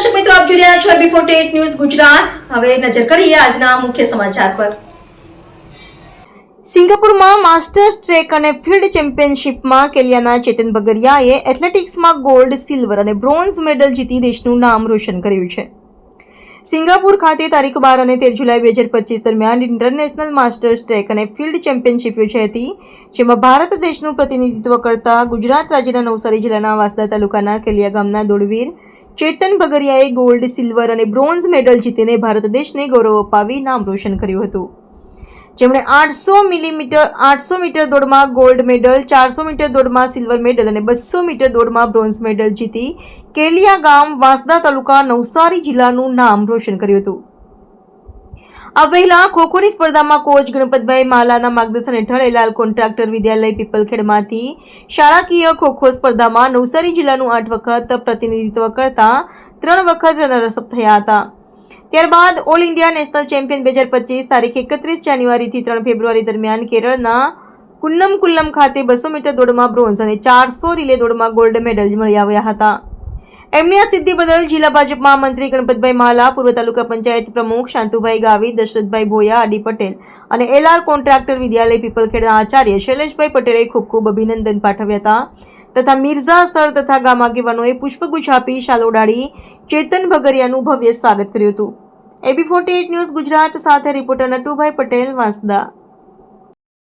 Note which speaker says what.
Speaker 1: રહ્યા છો before TET news Gujarat. હવે નજર કરીએ આજના મુખ્ય સમાચાર પર. સિંગાપુરમાં માસ્ટર્સ ટ્રેક અને ફિલ્ડ ચેમ્પિયનશિપમાં કેલિયાના ચેતન બગરિયાએ એથ્લેટિક્સમાં ગોલ્ડ, સિલ્વર અને બ્રોન્ઝ મેડલ જીતી દેશનું નામ રોશન કર્યું છે. સિંગાપુર ખાતે તારીખ બાર અને તેર જુલાઈ બે હજાર પચીસ દરમિયાન ઇન્ટરનેશનલ માસ્ટર્સ ટ્રેક અને ફિલ્ડ ચેમ્પિયનશિપ યોજાઈ હતી, જેમાં ભારત દેશનું પ્રતિનિધિત્વ કરતા ગુજરાત રાજ્યના નવસારી જિલ્લાના વાસદા તાલુકાના કેલિયા ગામના દોડવીર ચેતન ભગરિયાએ ગોલ્ડ સિલ્વર અને બ્રોન્ઝ મેડલ જીતીને ભારત દેશને ગૌરવ અપાવી નામ રોશન કર્યું હતું. જેમણે આઠસો મિલીમીટર, આઠસો મીટર દોડમાં ગોલ્ડ મેડલ ચારસો મીટર દોડમાં સિલ્વર મેડલ અને બસો મીટર દોડમાં બ્રોન્ઝ મેડલ જીતી કેલિયા ગામ વાંસદા તાલુકા નવસારી જિલ્લાનું નામ રોશન કર્યું હતું. આ પહેલા ખોખોની સ્પર્ધામાં કોચ ગણપતભાઈ માલાના માર્ગદર્શન હેઠળ એલાલ કોન્ટ્રાક્ટર વિદ્યાલય પીપલખેડમાંથી શાળાકીય ખોખો સ્પર્ધામાં નવસારી જિલ્લાનું આઠ વખત પ્રતિનિધિત્વ કરતા ત્રણ વખત રનરઅપ થયા હતા. ત્યારબાદ ઓલ ઇન્ડિયા નેશનલ ચેમ્પિયન બે હજાર પચીસ તારીખ એકત્રીસ જાન્યુઆરીથી ત્રણ ફેબ્રુઆરી દરમિયાન કેરળના કુન્નમ કુલ્લમ ખાતે બસો મીટર દોડમાં બ્રોન્ઝ અને ચારસો રિલે દોડમાં ગોલ્ડ મેડલ મળી આવ્યા હતા. એમની આ સિદ્ધિ બદલ જિલ્લા ભાજપ મહામંત્રી ગણપતભાઈ માલા, પૂર્વ તાલુકા પંચાયત પ્રમુખ શાંતુભાઈ ગાવી દશરથભાઈ ભોયા આડી પટેલ અને એલઆર કોન્ટ્રાક્ટર વિદ્યાલય પીપલખેડના આચાર્ય શૈલેષભાઈ પટેલે ખૂબ ખૂબ અભિનંદન પાઠવ્યા હતા. તથા મિર્ઝા સ્થળ તથા ગામ આગેવાનોએ પુષ્પગુચ્છ આપી શાલ ઓડાડી ચેતન ભગરિયાનું ભવ્ય સ્વાગત કર્યું હતું. એબી ફોર્ટી ન્યૂઝ ગુજરાત સાથે રિપોર્ટર નટુભાઈ પટેલ, વાંસદા.